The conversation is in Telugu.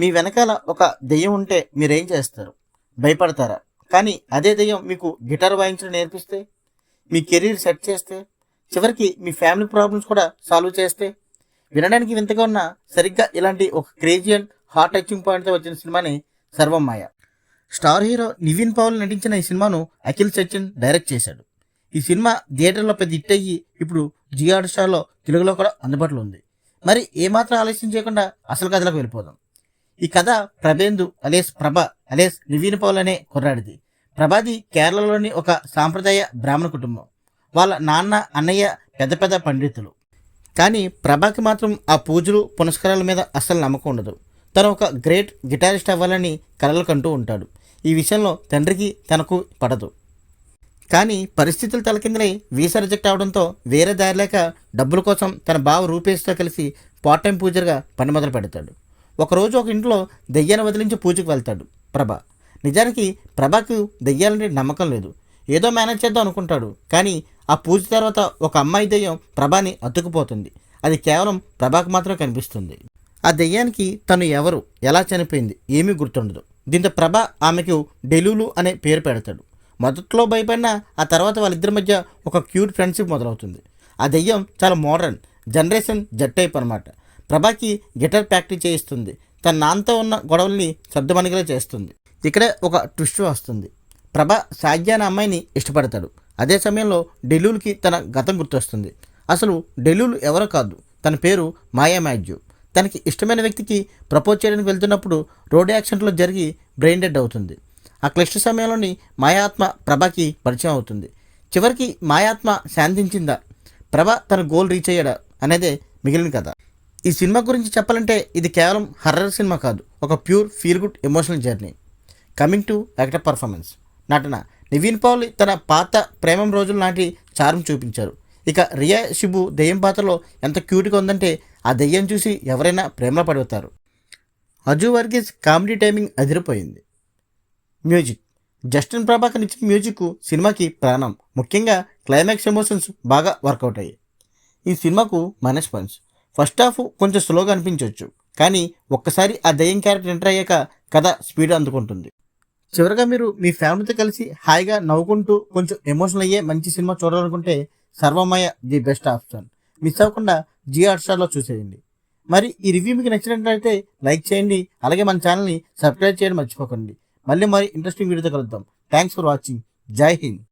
మీ వెనకాల ఒక దెయ్యం ఉంటే మీరేం చేస్తారు? భయపడతారా? కానీ అదే దెయ్యం మీకు గిటార్ వాయించడం నేర్పిస్తే మీ కెరీర్ సెట్ చేస్తే చివరికి మీ ఫ్యామిలీ ప్రాబ్లమ్స్ కూడా సాల్వ్ చేస్తే వినడానికి వింతగా ఉన్న సరిగ్గా ఇలాంటి ఒక క్రేజీ అండ్ హార్ట్ టచింగ్ పాయింట్తో వచ్చిన సినిమాని సర్వమాయ స్టార్ హీరో నివిన్ పౌల్ నటించిన ఈ సినిమాను అఖిల్ సచిన్ డైరెక్ట్ చేశాడు. ఈ సినిమా థియేటర్లో పెద్ద హిట్ అయ్యి ఇప్పుడు జియో స్టార్లో తెలుగులో కూడా అందుబాటులో ఉంది. మరి ఏమాత్రం ఆలస్యం చేయకుండా అసలు కథలకు వెళ్ళిపోదాం. ఈ కథ ప్రభేందు అలేస్ ప్రభ అలేస్ నివీన్ పౌల్ అనే కుర్రాడిది. ప్రభాది కేరళలోని ఒక సాంప్రదాయ బ్రాహ్మణ కుటుంబం. వాళ్ళ నాన్న అన్నయ్య పెద్ద పెద్ద పండితులు. కానీ ప్రభాకి మాత్రం ఆ పూజలు పునస్కారాల మీద అస్సలు నమ్మకం ఉండదు. తను ఒక గ్రేట్ గిటారిస్ట్ అవ్వాలని కలలు కంటూ ఉంటాడు. ఈ విషయంలో తండ్రికి తనకు పడదు. కానీ పరిస్థితులు తలకిందలై వీసా రిజెక్ట్ అవడంతో వేరే దారి లేక డబ్బుల కోసం తన బావ రూపేష్తో కలిసి పార్ట్ టైం పూజర్గా పని మొదలు పెడతాడు ఒకరోజు ఒక ఇంట్లో దెయ్యాన్ని వదిలించి పూజకు వెళ్తాడు ప్రభ. నిజానికి ప్రభకు దెయ్యాలంటే నమ్మకం లేదు. ఏదో మేనేజ్ చేద్దాం అనుకుంటాడు. కానీ ఆ పూజ తర్వాత ఒక అమ్మాయి దెయ్యం ప్రభాని అతుక్కుపోతుంది అది కేవలం ప్రభాకు మాత్రం కనిపిస్తుంది. ఆ దెయ్యానికి తను ఎవరు ఎలా చనిపోయింది ఏమీ గుర్తుండదు. దీంతో ప్రభ ఆమెకు డెలులు అనే పేరు పెడతాడు. మొదట్లో భయపడినా ఆ తర్వాత వాళ్ళిద్దరి మధ్య ఒక క్యూట్ ఫ్రెండ్షిప్ మొదలవుతుంది. ఆ దెయ్యం చాలా మోడర్న్ జనరేషన్ జట్ టైప్ అనమాట ప్రభాకి గిటార్ ప్రాక్టీస్ చేయిస్తుంది. తన నాన్నతో ఉన్న గొడవల్ని సర్దుమణిగలా చేస్తుంది. ఇక్కడే ఒక ట్విస్ట్ వస్తుంది. ప్రభ సాధ్య అనే అమ్మాయిని ఇష్టపడతాడు. అదే సమయంలో డెల్యూల్కి తన గతం గుర్తొస్తుంది. అసలు డెల్యూల్ ఎవరో కాదు. తన పేరు మాయా మ్యాథ్యూ తనకి ఇష్టమైన వ్యక్తికి ప్రపోజ్ చేయడానికి వెళ్తున్నప్పుడు రోడ్ యాక్సిడెంట్లో జరిగి బ్రెయిన్ డెడ్ అవుతుంది. ఆ క్లిష్ట సమయంలోని మాయాత్మ ప్రభకి పరిచయం అవుతుంది. చివరికి మాయాత్మ శాంతించిందా? ప్రభ తన గోల్ రీచ్ అయ్యాడా? అనేదే మిగిలిన కథ. ఈ సినిమా గురించి చెప్పాలంటే ఇది కేవలం హర్రర్ సినిమా కాదు. ఒక pure feel good emotional journey coming to actor performance నటన. నివీన్ పౌల్ తన పాత ప్రేమం రోజుల నాటి చారం చూపించారు. ఇక రియా శిబు దెయ్యం పాత్రలో ఎంత క్యూట్గా ఉందంటే ఆ దెయ్యం చూసి ఎవరైనా ప్రేమలో పడిపోతారు. అజు వర్గీస్ కామెడీ టైమింగ్ అదిరిపోయింది. మ్యూజిక్. జస్టిన్ ప్రభాకర్ ఇచ్చిన మ్యూజిక్ సినిమాకి ప్రాణం. ముఖ్యంగా క్లైమాక్స్ ఎమోషన్స్ బాగా వర్కౌట్ అయ్యాయి. ఈ సినిమాకు మైనస్ పాయింట్స్ ఫస్ట్ హాఫ్ కొంచెం స్లోగా అనిపించవచ్చు కానీ ఒక్కసారి ఆ దయ్యం క్యారెక్టర్ ఎంటర్ అయ్యాక కథ స్పీడ్ అందుకుంటుంది. చివరగా మీరు మీ ఫ్యామిలీతో కలిసి హాయిగా నవ్వుకుంటూ కొంచెం ఎమోషనల్ అయ్యే మంచి సినిమా చూడాలనుకుంటే Sarvam Maya the best option. Miss అవ్వకుండా జియో హాట్స్టార్లో చూసేయండి. మరి ఈ రివ్యూ మీకు నచ్చినట్లయితే లైక్ చేయండి అలాగే మన ఛానల్ని సబ్స్క్రైబ్ చేయడం మర్చిపోకండి. మళ్ళీ మరి ఇంట్రెస్టింగ్ వీడియోతో కలుద్దాం. Thanks for watching. జై హింద్.